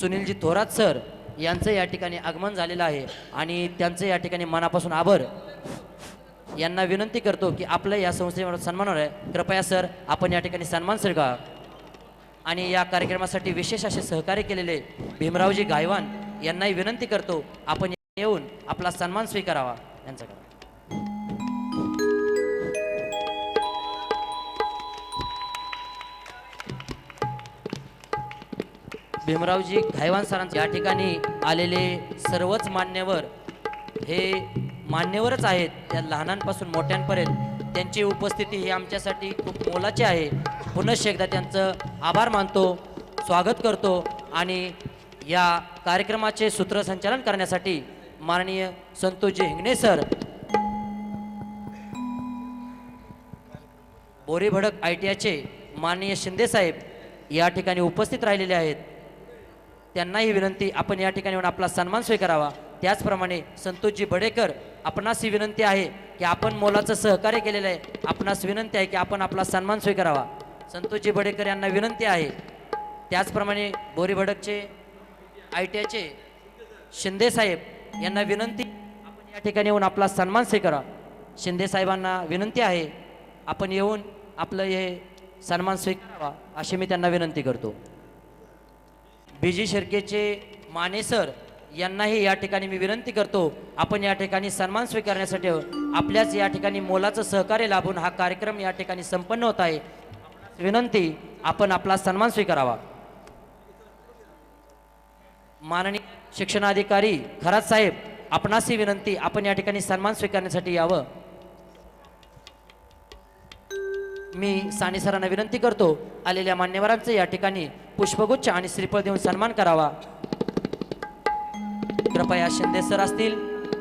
Sunilji Thorat sir यांचं या ठिकाणी आगमन झालेलं आहे. आणि त्यांचं या ठिकाणी मनापासून आभार. यांना विनंती करतो की आपलं या संस्थेवर सन्मान होणार आहे. कृपया सर आपण या ठिकाणी सन्मान स्वीकार आणि या कार्यक्रमासाठी विशेष असे सहकार्य केलेले भीमरावजी गायवान यांनाही विनंती करतो आपण येऊन आपला सन्मान स्वीकारावा. यांचा भीमरावजी घायवान सरांचे या ठिकाणी आलेले सर्वच मान्यवर हे मान्यवरच आहेत. त्या लहानांपासून मोठ्यांपर्यंत त्यांची उपस्थिती ही आमच्यासाठी खूप मोलाची आहे. पुनश्च एकदा त्यांचं आभार मानतो स्वागत करतो आणि या कार्यक्रमाचे सूत्रसंचालन करण्यासाठी माननीय Santoshji Hingane sir Boribhadak I T आयचे माननीय शिंदेसाहेब या ठिकाणी उपस्थित राहिलेले आहेत. त्यांनाही विनंती आपण या ठिकाणी येऊन आपला सन्मान स्वीकारावा. त्याचप्रमाणे संतोषजी बडेकर आपणास ही विनंती आहे की आपण मोलाचं सहकार्य केलेलं आहे. आपणास विनंती आहे की आपण आपला सन्मान स्वीकारावा. संतोषजी बडेकर यांना विनंती आहे. त्याचप्रमाणे बोरी भडकचे आय टी आयचे शिंदे साहेब यांना विनंती आपण या ठिकाणी येऊन आपला सन्मान स्वीकारा शिंदे साहेबांना विनंती आहे आपण येऊन आपलं हे सन्मान स्वीकारावा अशी मी त्यांना विनंती करतो. बीजी शिर्केचे माने सर यांनाही या ठिकाणी मी विनंती करतो आपण या ठिकाणी सन्मान स्वीकारण्यासाठी आपल्याच या ठिकाणी मोलाचं सहकार्य लाभून हा कार्यक्रम या ठिकाणी संपन्न होत आहे. विनंती आपण आपला सन्मान स्वीकारावा. माननीय शिक्षणाधिकारी खरात साहेब आपणास ही विनंती आपण या ठिकाणी सन्मान स्वीकारण्यासाठी यावं. मी साने सरांना विनंती करतो आलेल्या मान्यवरांचं या ठिकाणी पुष्पगुच्छ आणि श्रीफळ देऊन सन्मान करावा. कृपया शिंदे सर असतील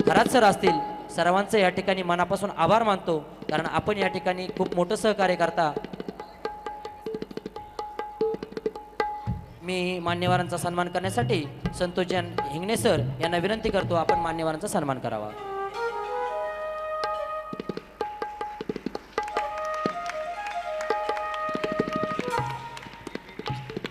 खरात सर असतील सर्वांचं या ठिकाणी मनापासून आभार मानतो कारण आपण या ठिकाणी खूप मोठं सहकार्य करता. मी मान्यवरांचा सन्मान करण्यासाठी संतोषजन हिंगणे सर यांना विनंती करतो आपण मान्यवरांचा सन्मान करावा.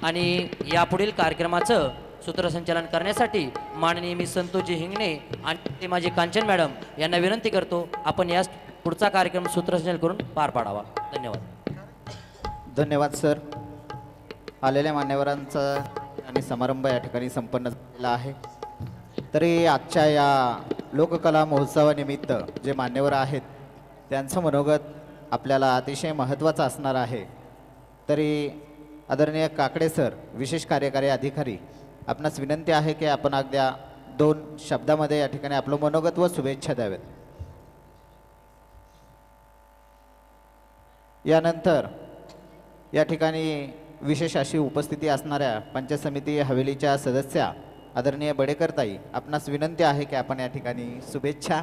आणि यापुढील कार्यक्रमाचं सूत्रसंचालन करण्यासाठी माननीय मी संतोजी हिंगणे आणि ते माझे कांचन मॅडम यांना विनंती करतो आपण यास पुढचा कार्यक्रम सूत्रसंचालन करून पार पाडावा. धन्यवाद. धन्यवाद सर. आलेल्या मान्यवरांचा आणि समारंभ या ठिकाणी संपन्न झालेला आहे. तरी आजच्या या लोककला महोत्सवानिमित्त जे मान्यवर आहेत त्यांचं मनोगत आपल्याला अतिशय महत्त्वाचं असणार आहे. तरी आदरणीय काकडे सर विशेष कार्यकारी अधिकारी आपणास विनंती आहे की आपण अगद्या दोन शब्दामध्ये या ठिकाणी आपलं मनोगत व शुभेच्छा द्यावेत यानंतर या ठिकाणी विशेष अशी उपस्थिती असणाऱ्या पंचायत समिती हवेलीच्या सदस्या आदरणीय बडेकरताई आपणास विनंती आहे की आपण या ठिकाणी शुभेच्छा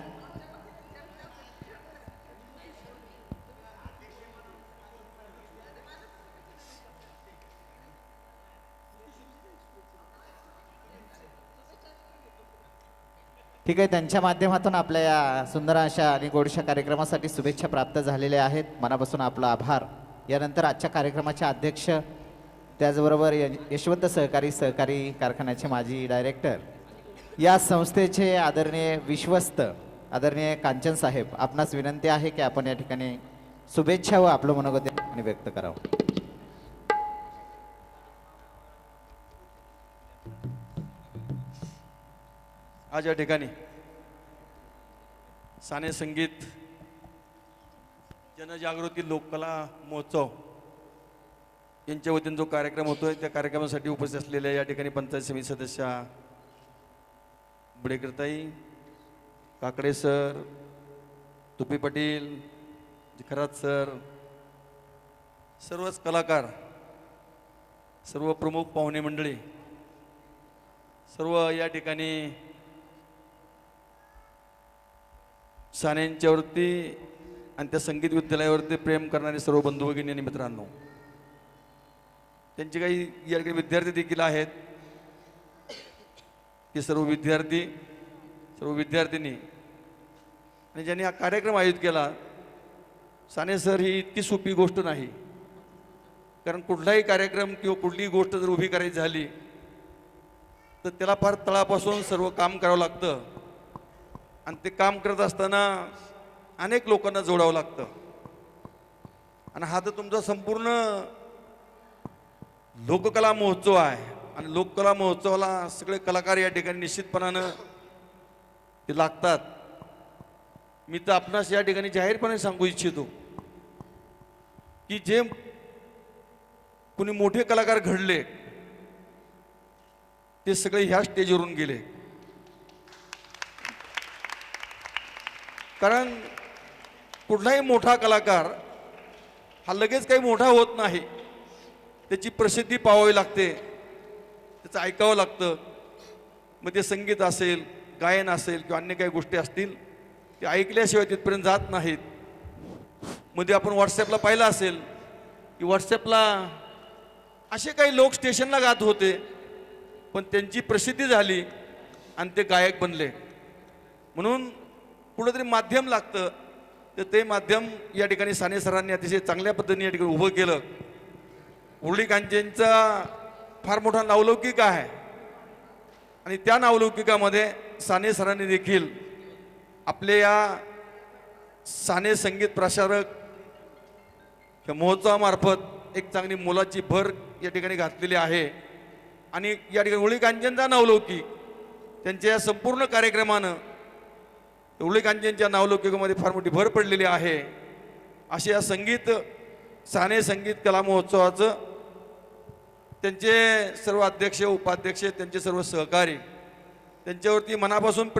ठीक आहे त्यांच्या माध्यमातून आपल्या या सुंदर अशा आणि गोडशा कार्यक्रमासाठी शुभेच्छा प्राप्त झालेल्या आहेत. मनापासून आपला आभार. यानंतर आजच्या कार्यक्रमाचे अध्यक्ष त्याचबरोबर यशवंत सहकारी सहकारी कारखान्याचे माजी डायरेक्टर या संस्थेचे आदरणीय विश्वस्त आदरणीय कांचन साहेब आपणास विनंती आहे की आपण या ठिकाणी शुभेच्छा व आपलं मनोगत व्यक्त करावं. आज या ठिकाणी साने संगीत जनजागृती लोककला महोत्सव यांच्या वतीने जो कार्यक्रम होतोय त्या कार्यक्रमासाठी उपस्थित असलेल्या या ठिकाणी पंचायत समिती सदस्या बुडेकरताई काकडे सर तुपी पाटील खरात सर सर्वच कलाकार सर्व प्रमुख पाहुणे मंडळी सर्व या ठिकाणी सानेंच्यावरती आणि त्या संगीत विद्यालयावरती प्रेम करणारे सर्व बंधू भगिनी आणि मित्रांनो त्यांचे काही या ठिकाणी विद्यार्थी देखील आहेत. ते सर्व विद्यार्थी सर्व विद्यार्थिनी आणि ज्यांनी हा कार्यक्रम आयोजित केला साने सर ही इतकी सोपी गोष्ट नाही. कारण कुठलाही कार्यक्रम किंवा कुठलीही गोष्ट जर उभी करायची झाली तर त्याला फार तळापासून सर्व काम करावं लागतं. आणि ते काम करत असताना अनेक लोकांना जोडावं लागतं. आणि हा तर तुमचा संपूर्ण लोककला महोत्सव आहे. आणि लोककला महोत्सवाला सगळे कलाकार या ठिकाणी निश्चितपणानं ते लागतात. मी तर आपणास या ठिकाणी जाहीरपणे सांगू इच्छितो की जे कुणी मोठे कलाकार घडले ते सगळे ह्या स्टेजवरून गेले. कारण कुठलाही मोठा कलाकार हा लगेच काही मोठा होत नाही. त्याची प्रसिद्धी पावावी लागते त्याचं ऐकावं लागतं. मग ते संगीत असेल गायन असेल किंवा अन्य काही गोष्टी असतील ते ऐकल्याशिवाय तिथपर्यंत जात नाहीत. मध्ये आपण व्हॉट्सॲपला पाहिलं असेल की व्हॉट्सॲपला असे काही लोक स्टेशनला गात होते पण त्यांची प्रसिद्धी झाली आणि ते गायक बनले. म्हणून कुठंतरी माध्यम लागतं. तर ते माध्यम या ठिकाणी साने सरांनी अतिशय चांगल्या पद्धतीने या ठिकाणी उभं केलं. उर्ली कांजेंचा फार मोठा नावलौकिक आहे. आणि त्या नावलौकिकामध्ये साने सरांनी देखील आपल्या या साने संगीत प्रसारक या महोत्सवामार्फत एक चांगली मोलाची भर या ठिकाणी घातलेली आहे. आणि या ठिकाणी उळी कांचनचा नावलौकिक त्यांच्या या संपूर्ण कार्यक्रमानं उळी कांचनच्या नावलौकिकामध्ये फार मोठी भर पडलेली आहे. असे या संगीत साने संगीत कला महोत्सवाचं त्यांचे सर्व अध्यक्ष उपाध्यक्ष त्यांचे सर्व सहकारी त्यांच्यावरती मनापासून